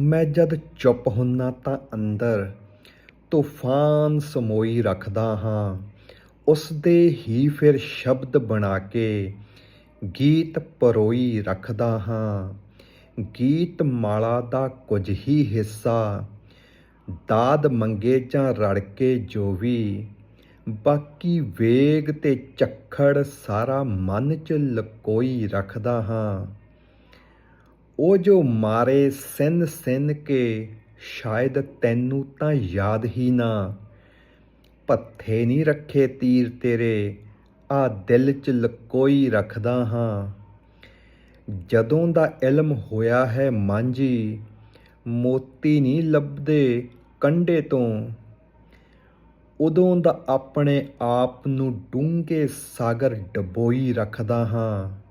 ਮੈਂ ਜਦ ਚੁੱਪ ਹੁੰਨਾ ਤਾਂ ਅੰਦਰ ਤੂਫਾਨ ਸਮੋਈ ਰੱਖਦਾ ਹਾਂ। ਉਸ ਦੇ ਹੀ ਫਿਰ ਸ਼ਬਦ ਬਣਾ ਕੇ ਗੀਤ ਪਰੋਈ ਰੱਖਦਾ ਹਾਂ। ਗੀਤ ਮਾਲਾ ਦਾ ਕੁਝ ਹੀ ਹਿੱਸਾ, ਦਾਦ ਮੰਗੇ ਜਾਂ ਰੜ ਕੇ ਜੋ ਵੀ। ਬਾਕੀ ਵੇਗ ਤੇ ਝੱਖੜ ਸਾਰਾ ਮਨ ਚ ਲਕੋਈ ਰੱਖਦਾ ਹਾਂ। ਉਹ ਜੋ ਮਾਰੇ ਸਿਨ ਸਿਨ ਕੇ, ਸ਼ਾਇਦ ਤੈਨੂੰ ਤਾਂ ਯਾਦ ਹੀ ਨਾ। ਪੱਥੇ ਨਹੀਂ ਰੱਖੇ ਤੀਰ ਤੇਰੇ, ਆ ਦਿਲ ਚ ਲਕੋਈ ਰੱਖਦਾ ਹਾਂ। ਜਦੋਂ ਦਾ ਇਲਮ ਹੋਇਆ ਹੈ ਮਾਂਝੀ ਮੋਤੀ ਨਹੀਂ ਲੱਭਦੇ ਕੰਡੇ ਤੋਂ। ਉਦੋਂ ਦਾ ਆਪਣੇ ਆਪ ਨੂੰ ਡੂੰਘੇ ਸਾਗਰ ਡਬੋਈ ਰੱਖਦਾ ਹਾਂ।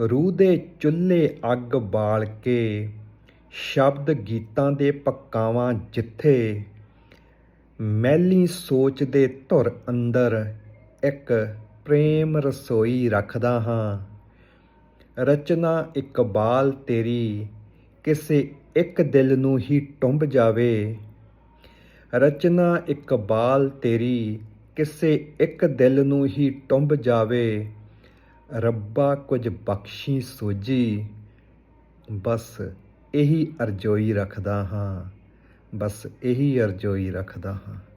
ਰੂਹ ਦੇ ਚੁੱਲ੍ਹੇ ਅੱਗ ਬਾਲ ਕੇ ਸ਼ਬਦ ਗੀਤਾਂ ਦੇ ਪੱਕਾਵਾਂ ਜਿੱਥੇ। ਮੈਲੀ ਸੋਚ ਦੇ ਧੁਰ ਅੰਦਰ ਇੱਕ ਪ੍ਰੇਮ ਰਸੋਈ ਰੱਖਦਾ ਹਾਂ। ਰਚਨਾ ਇਕਬਾਲ ਤੇਰੀ, ਕਿਸੇ ਇੱਕ ਦਿਲ ਨੂੰ ਹੀ ਟੁੰਬ ਜਾਵੇ। ਰਚਨਾ ਇਕਬਾਲ ਤੇਰੀ, ਕਿਸੇ ਇੱਕ ਦਿਲ ਨੂੰ ਹੀ ਟੁੰਬ ਜਾਵੇ। ਰੱਬਾ ਕੁਝ ਬਖਸ਼ੀ ਸੋਜੀ ਬਸ ਇਹੀ ਅਰਜ਼ੋਈ ਰੱਖਦਾ ਹਾਂ ਬਸ ਇਹੀ ਅਰਜ਼ੋਈ ਰੱਖਦਾ ਹਾਂ।